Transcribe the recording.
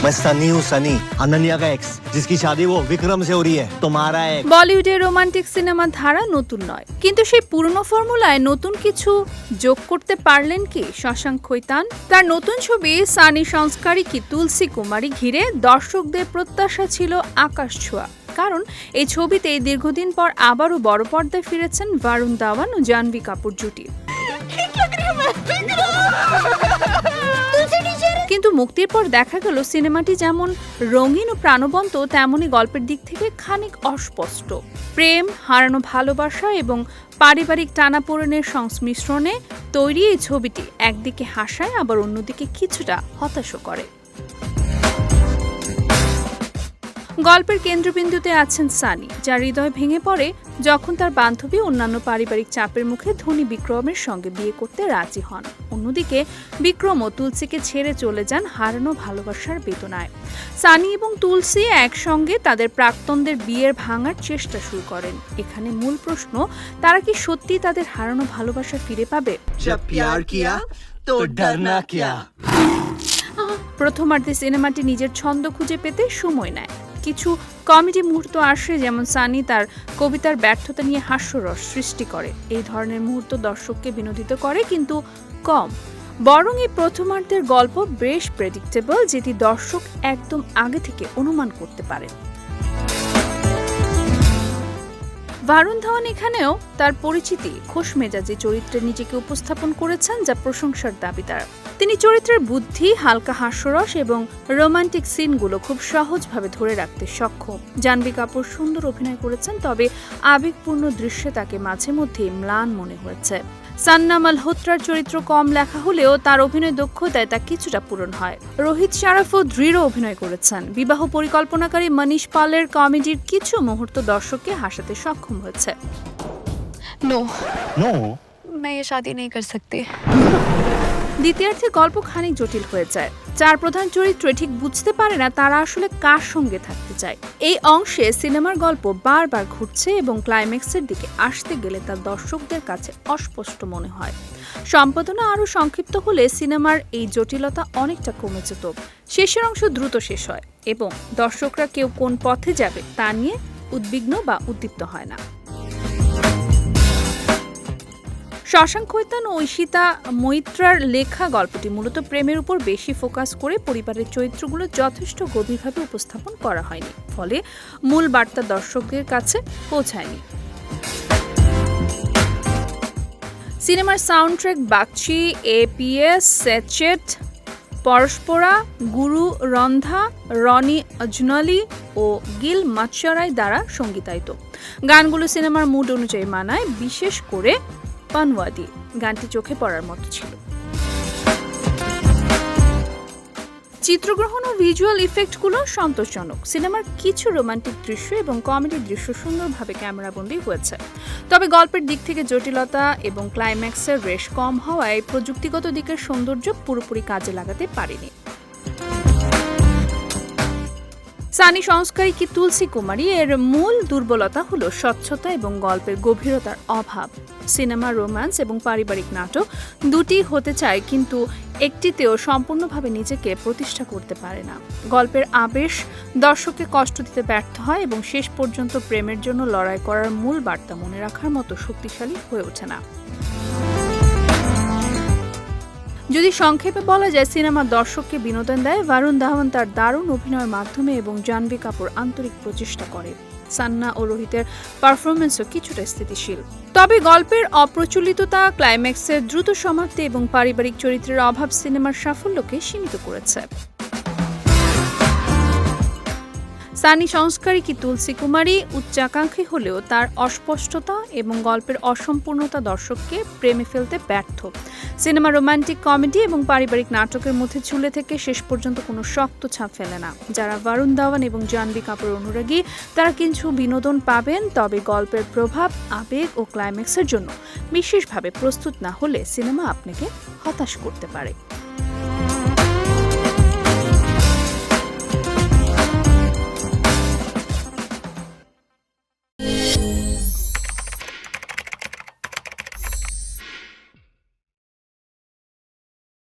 मैं सनी हूँ सनी अनन्या का एक्स जिसकी शादी वो विक्रम से हो रही है तुम्हारा एक्स বলিউডের রোমান্টিক সিনেমা ধারা নতুন নয় কিন্তু সেই পুরনো ফর্মুলায় নতুন কিছু যোগ করতে পারলেন কি শশাঙ্ক খৈতান তার নতুন ছবি সানি সংস্কারী কি তুলসী কুমারী ঘিরে দর্শকদের প্রত্যাশা ছিল আকাশ ছোঁয়া কারণ এই ছবিতে দীর্ঘদিন পর আবারও বড় পর্দায় ফিরেছেন বারুণ দাওয়ান ও জাহ্নবী কাপুর জুটি কিন্তু মুক্তির পর দেখা গেল সিনেমাটি যেমন রঙিন ও প্রাণবন্ত তেমনই গল্পের দিক থেকে খানিক অস্পষ্ট। প্রেম, হারানো ভালোবাসা এবং পারিবারিক টানাপোড়েনের সংমিশ্রণে তৈরি এই ছবিটি একদিকে হাসায়, আবার অন্যদিকে কিছুটা হতাশ করে। গল্পের কেন্দ্রবিন্দুতে আছেন সানি যার হৃদয় ভেঙে পড়ে যখন তার বান্ধবী অন্যান্য পারিবারিক চাপের মুখে ধনী বিক্রমের সঙ্গে বিয়ে করতে রাজি হন। অন্যদিকে বিক্রমও তুলসীকে ছেড়ে চলে যান হারানো ভালোবাসার বেদনায়। সানি এবং তুলসী একসঙ্গে তাদের প্রাক্তনদের বিয়ের ভাঙার চেষ্টা শুরু করেন। এখানে মূল প্রশ্ন তারা কি সত্যি তাদের হারানো ভালোবাসা ফিরে পাবে? প্রথমার্ধে সিনেমাটি নিজের ছন্দ খুঁজে পেতে সময় নেয়। কিছু কমেডি মুহূর্ত আসে, যেমন সানি তার কবিতার ব্যর্থতা নিয়ে হাস্যরস সৃষ্টি করে। এই ধরনের মুহূর্ত দর্শককে বিনোদিত করে, কিন্তু কম। বরং এই প্রথমার্ধের গল্প বেশ প্রেডিক্টেবল যেটি দর্শক একদম আগে থেকে অনুমান করতে পারে ভারুণ ধাওয়ান এখানেও তার পরিচিতি, খোশ মেজাজি চরিত্রে নিজেকে উপস্থাপন করেছেন যা প্রশংসার দাবিদার তিনি চরিত্রের বুদ্ধি, হালকা হাস্যরস এবং রোমান্টিক সিনগুলো খুব সহজভাবে ধরে রাখতে সক্ষম। জানবি কাপুর সুন্দর অভিনয় করেছেন, তবে আবেগপূর্ণ দৃশ্যে তাকে মাঝে মধ্যে ম্লান মনে হয়েছে। সান্না মালহোত্রার চরিত্র কম লেখা হলেও তার অভিনয় দক্ষতায় তা কিছুটা পূরণ হয়। রোহিত শারাফও দৃঢ় অভিনয় করেছেন। বিবাহ পরিকল্পনাকারী মনীষ পালের কমেডির কিছু মুহূর্ত দর্শককে হাসাতে সক্ষম হয়েছে नो नो मैं ये शादी नहीं कर सकती দ্বিতীয়ার্ধে গল্প খানিক জটিল হয়ে যায় চার প্রধান চরিত্র ঠিক বুঝতে পারে না তারা আসলে কার সঙ্গে থাকতে চায় এই অংশে সিনেমার গল্প বারবার ঘুরছে এবং ক্লাইম্যাক্সের দিকে আসতে গেলে তা দর্শকদের কাছে অস্পষ্ট মনে হয় সম্পাদনা আরও সংক্ষিপ্ত হলে সিনেমার এই জটিলতা অনেকটা কমে যেত শেষের অংশ দ্রুত শেষ হয় এবং দর্শকরা কেউ কোন পথে যাবে তা নিয়ে উদ্বিগ্ন বা উদ্দীপ্ত হয় না। শশাঙ্ক খৈতান ও ঈশিতা মৈত্রার লেখা গল্পটি মূলত প্রেমের উপর বেশি ফোকাস করে পরিবারের চরিত্রগুলো যথেষ্ট গভীরভাবে উপস্থাপন করা হয়নি, ফলে মূল বার্তা দর্শকদের কাছে পৌঁছায়নি। সিনেমার সাউন্ড ট্র্যাক বাগচি, এপিএস সেচেট পরস্পরা গুরু রন্ধা, রনি অজনলি ও গিল মাচ্চারাই দ্বারা সঙ্গীতায়িত। গানগুলো সিনেমার মুড অনুযায়ী মানায়, বিশেষ করে পানওয়াদি। গানটি চোখে পড়ার মতো ছিল। চিত্রগ্রহণ ও ভিজুয়াল ইফেক্টগুলো সন্তোষজনক। সিনেমার কিছু রোমান্টিক দৃশ্য এবং কমেডি দৃশ্য সুন্দরভাবে ক্যামেরাবন্দি হয়েছে। তবে গল্পের দিক থেকে জটিলতা এবং ক্লাইম্যাক্সের রেশ কম হওয়ায় প্রযুক্তিগত দিকের সৌন্দর্য পুরোপুরি কাজে লাগাতে পারেনি। সানি সংস্কারী কি তুলসী কুমারী? এর মূল দুর্বলতা হলো স্বচ্ছতা এবং গল্পের গভীরতার অভাব। সিনেমা, রোম্যান্স এবং পারিবারিক নাটক দুটি হতে চায়, কিন্তু একটিতেও সম্পূর্ণভাবে নিজেকে প্রতিষ্ঠা করতে পারে না। গল্পের আবেশ দর্শককে কষ্ট দিতে ব্যর্থ হয় এবং শেষ পর্যন্ত প্রেমের জন্য লড়াই করার মূল বার্তা মনে রাখার মতো শক্তিশালী হয়ে ওঠে না। যদি সংক্ষেপে বলা যায় সিনেমা দর্শককে বিনোদন দেয় বারুণ ধাওয়ান তার দারুণ অভিনয়ের মাধ্যমে এবং জাহ্নবী কাপুর আন্তরিক প্রচেষ্টা করে। সান্না ও রোহিতের পারফরমেন্সও কিছুটা স্থিতিশীল। তবে গল্পের অপ্রচলিততা ক্লাইম্যাক্সের দ্রুত সমাপ্তি এবং পারিবারিক চরিত্রের অভাব সিনেমার সাফল্যকে সীমিত করেছে। সানি সংস্কারী কি তুলসী কুমারী? উচ্চাকাঙ্ক্ষী হলেও তার অস্পষ্টতা এবং গল্পের অসম্পূর্ণতা দর্শককে প্রেমে ফেলতে ব্যর্থ। সিনেমা, রোমান্টিক কমেডি এবং পারিবারিক নাটকের মধ্যে ঝুলে থেকে শেষ পর্যন্ত কোনো শক্ত ছাপ ফেলে না। যারা বারুণ ধাওয়ান এবং জাহ্নবী কাপুর অনুরাগী, তারা কিছু বিনোদন পাবেন, তবে গল্পের প্রভাব, আবেগ ও ক্লাইম্যাক্সের জন্য। বিশেষভাবে প্রস্তুত না হলে সিনেমা আপনাকে হতাশ করতে পারে।